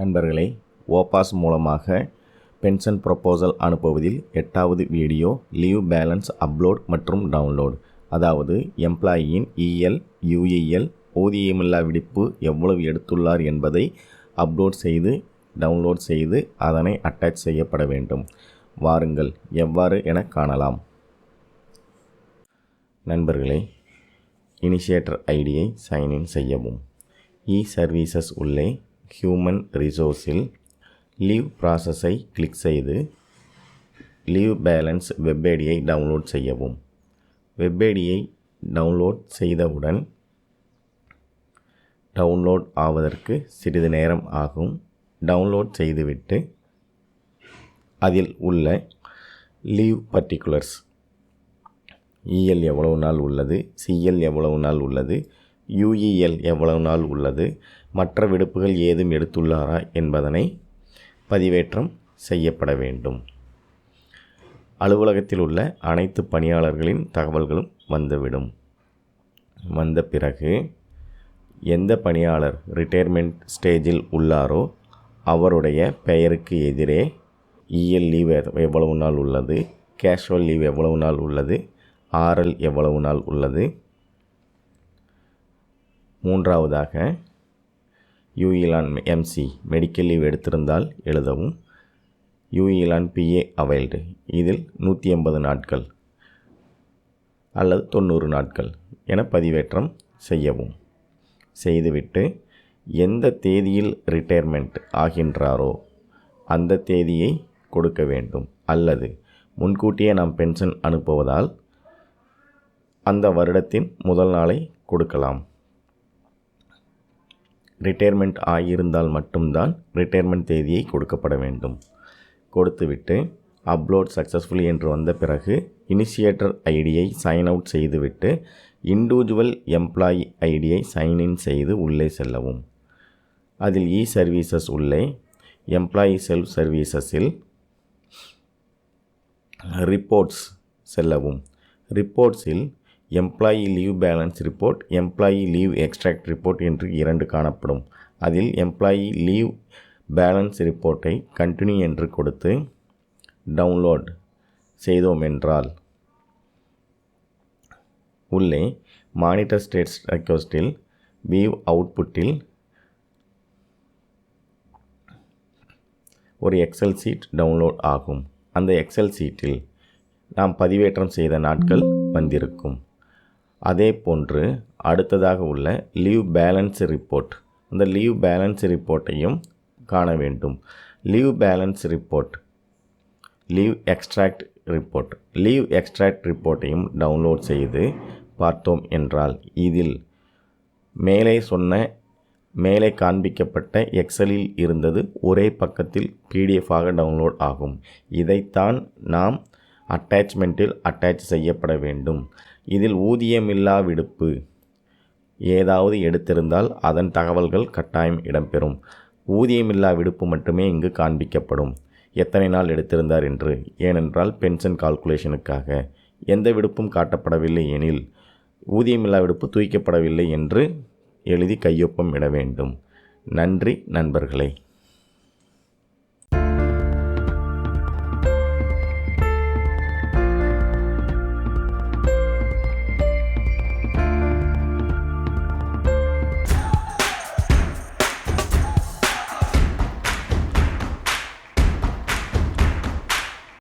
நண்பர்களே ஓபாஸ் மூலமாக pension proposal அனுப்புவதில் எட்டாவது வீடியோ லீவ் பேலன்ஸ் அப்லோட் மற்றும் டவுன்லோட். அதாவது எம்ப்ளாயியின் இஎல் யூஇஎல் ஊதியமில்லா விடுப்பு எவ்வளவு எடுத்துள்ளார் என்பதை அப்லோட் செய்து டவுன்லோட் செய்து அதனை அட்டாச் செய்யப்பட வேண்டும். வாருங்கள் எவ்வாறு என காணலாம். நண்பர்களே இனிஷியேட்டர் ஐடியை சைன்இன் செய்யவும். இ சர்வீசஸ் உள்ளே ஹியூமன் ரிசோர்ஸில் லீவ் ப்ராசஸை கிளிக் செய்து லீவ் பேலன்ஸ் வெப் டவுன்லோட் செய்யவும். வெப் டவுன்லோட் செய்தவுடன் டவுன்லோட் ஆவதற்கு சிறிது நேரம் ஆகும். டவுன்லோட் செய்துவிட்டு அதில் உள்ள லீவ் பர்டிகுலர்ஸ் இஎல் எவ்வளவு நாள் உள்ளது சிஎல் எவ்வளவு நாள் உள்ளது யூஇஎல் எவ்வளவு நாள் உள்ளது? மற்ற விடுப்புகள் ஏதும் எடுத்துள்ளாரா என்பதனை பதிவேற்றம் செய்யப்பட வேண்டும். அலுவலகத்தில் உள்ள அனைத்து பணியாளர்களின் தகவல்களும் வந்துவிடும். வந்த பிறகு எந்த பணியாளர் ரிட்டையர்மெண்ட் ஸ்டேஜில் உள்ளாரோ அவருடைய பெயருக்கு எதிரே இஎல் லீவ் எவ்வளவு நாள் உள்ளது? கேஷுவல் லீவ் எவ்வளவு நாள் உள்ளது? ஆர்எல் எவ்வளவு நாள் உள்ளது? மூன்றாவதாக யூஇலான் எம்சி மெடிக்கல் லீவ் எடுத்திருந்தால் எழுதவும். யூஇலான் பிஏ அவைல்டு இதில் நூற்றி எண்பது நாட்கள் அல்லது தொண்ணூறு நாட்கள் என பதிவேற்றம் செய்யவும். செய்துவிட்டு எந்த தேதியில் ரிட்டையர்மெண்ட் ஆகின்றாரோ அந்த தேதியை கொடுக்க வேண்டும். அல்லது முன்கூட்டியே நாம் பென்ஷன் அனுப்புவதால் அந்த வருடத்தின் முதல் நாளை கொடுக்கலாம். ரிட்டையர்மெண்ட் ஆகியிருந்தால் மட்டும்தான் ரிட்டையர்மெண்ட் தேதியை கொடுக்கப்பட வேண்டும். கொடுத்துவிட்டு அப்லோட் சக்ஸஸ்ஃபுல்லி என்று வந்த பிறகு இனிஷியேட்டர் ஐடியை சைன் அவுட் செய்துவிட்டு இண்டிவிஜுவல் எம்ப்ளாயி ஐடியை சைன்இன் செய்து உள்ளே செல்லவும். அதில் இ சர்வீசஸ் உள்ளே எம்ப்ளாயி செல்ஃப் சர்வீசஸில் ரிப்போர்ட்ஸ் செல்லவும். ரிப்போர்ட்ஸில் employee leave balance report employee leave extract report என்று இரண்டு காணப்படும். அதில் எம்ப்ளாயி லீவ் பேலன்ஸ் ரிப்போர்ட்டை கண்டினியூ என்று கொடுத்து டவுன்லோட் செய்தோம் என்றால் உள்ளே மானிட்டர் ஸ்டேட்ஸ் ரெக்வஸ்டில் வியூ அவுட்புட்டில் ஒரு எக்ஸல் சீட் டவுன்லோட் ஆகும். அந்த எக்ஸல் சீட்டில் நாம் பதிவேற்றம் செய்த நாட்கள் வந்திருக்கும். அதே போன்று அடுத்ததாக உள்ள லீவ் பேலன்ஸ் ரிப்போர்ட் அந்த லீவ் பேலன்ஸ் ரிப்போர்ட்டையும் காண வேண்டும். Leave balance report leave extract report leave extract ரிப்போர்ட்டையும் download செய்து பார்த்தோம் என்றால் இதில் மேலே சொன்ன மேலே காண்பிக்கப்பட்ட எக்ஸலில் இருந்தது ஒரே பக்கத்தில் பிடிஎஃபாக டவுன்லோட் ஆகும். இதைத்தான் நாம் அட்டாச்மெண்ட்டில் அட்டாச் செய்யப்பட வேண்டும். இதில் ஊதியமில்லா விடுப்பு ஏதாவது எடுத்திருந்தால் அதன் தகவல்கள் கட்டாயம் இடம்பெறும். ஊதியமில்லா விடுப்பு மட்டுமே இங்கு காண்பிக்கப்படும். எத்தனை நாள் எடுத்திருந்தார் என்று. ஏனென்றால் பென்ஷன் கால்குலேஷனுக்காக. எந்த விடுப்பும் காட்டப்படவில்லை எனில் ஊதியமில்லா விடுப்பு தூய்க்கப்படவில்லை என்று எழுதி கையொப்பம் இட வேண்டும். நன்றி நண்பர்களே.